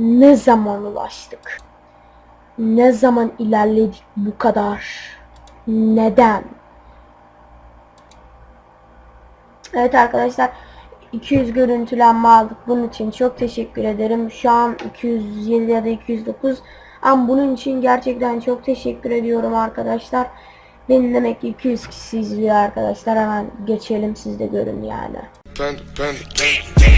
ne zaman ulaştık? Ne zaman ilerledik bu kadar? Neden? Evet arkadaşlar 200 görüntülenme aldık. Bunun için çok teşekkür ederim. Şu an 207 ya da 209 ama bunun için gerçekten çok teşekkür ediyorum arkadaşlar. Beni demek ki 200 kişi izliyor arkadaşlar. Hemen geçelim siz de görün yani. Panda, panda, panda.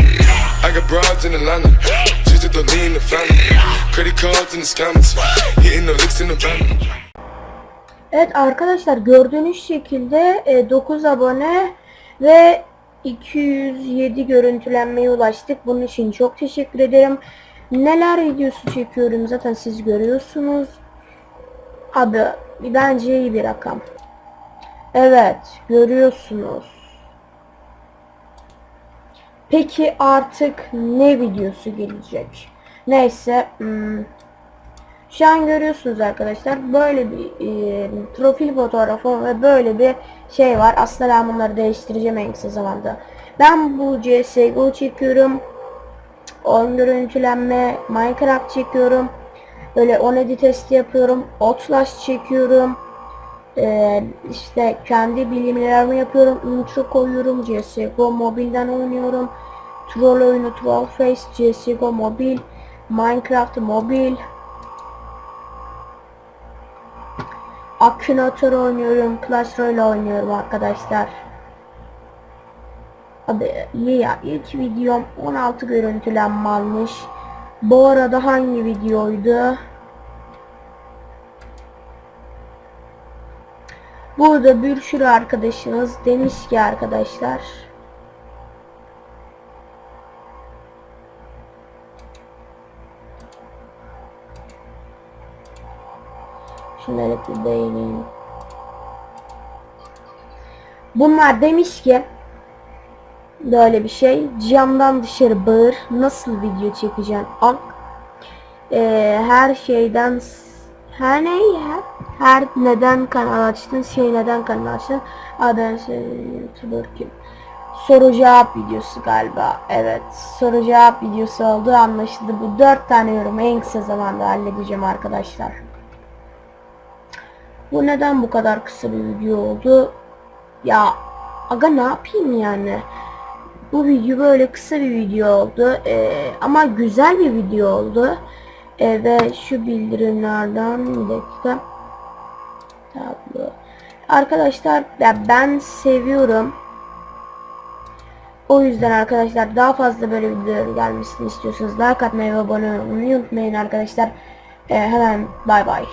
To the lean the family. Credit cards in the scammers. Hitting the licks in the van. Evet arkadaşlar gördüğünüz şekilde e, 9 abone ve 207 görüntülenmeye ulaştık. Bunun için çok teşekkür ederim. Neler videosu çekiyorum zaten siz görüyorsunuz. Abi bence iyi bir rakam. Evet görüyorsunuz. Peki artık ne videosu gelecek? Neyse. hmm, şu an görüyorsunuz arkadaşlar böyle bir profil fotoğrafı ve böyle bir şey var. Aslında ben bunları değiştireceğim en kısa zamanda. Ben bu CSGO çekiyorum. 10 görüntülenme Minecraft çekiyorum. Böyle 10 edit testi yapıyorum. Outlast çekiyorum. Ee, işte kendi bilimlerimi yapıyorum. Intro koyuyorum. CSGO mobilden oynuyorum. Troll oyunu Trollface, CSGO mobil, Minecraft mobil. Akinator oynuyorum. Clash Royale oynuyorum arkadaşlar. Abi iyi ya. İlk videom 16 görüntülenme almış. Bu arada hangi videoydu? Burada bir sürü arkadaşınız demiş ki arkadaşlar. Şunları beğeneyim. Bunlar demiş ki böyle bir şey. Camdan dışarı bağır. Nasıl video çekeceksin ak Ee, her şeyden her ne ya? Her neden kanal açtın? Şey neden kanal açtın? Aa, ben şey, youtuber soru cevap videosu galiba. Evet soru cevap videosu olduğu anlaşıldı. Bu dört tane yorum en kısa zamanda halledeceğim arkadaşlar bu neden bu kadar kısa bir video oldu? Ya aga ne yapayım yani? Bu video böyle kısa bir video oldu. Ee, ama güzel bir video oldu. Ee, ve şu bildirimlerden bir dakika. Tablo. Arkadaşlar ya ben seviyorum. O yüzden arkadaşlar daha fazla böyle videolar gelmesini istiyorsanız like atmayı ve abone olmayı unutmayın arkadaşlar. Ee, hemen bay bay.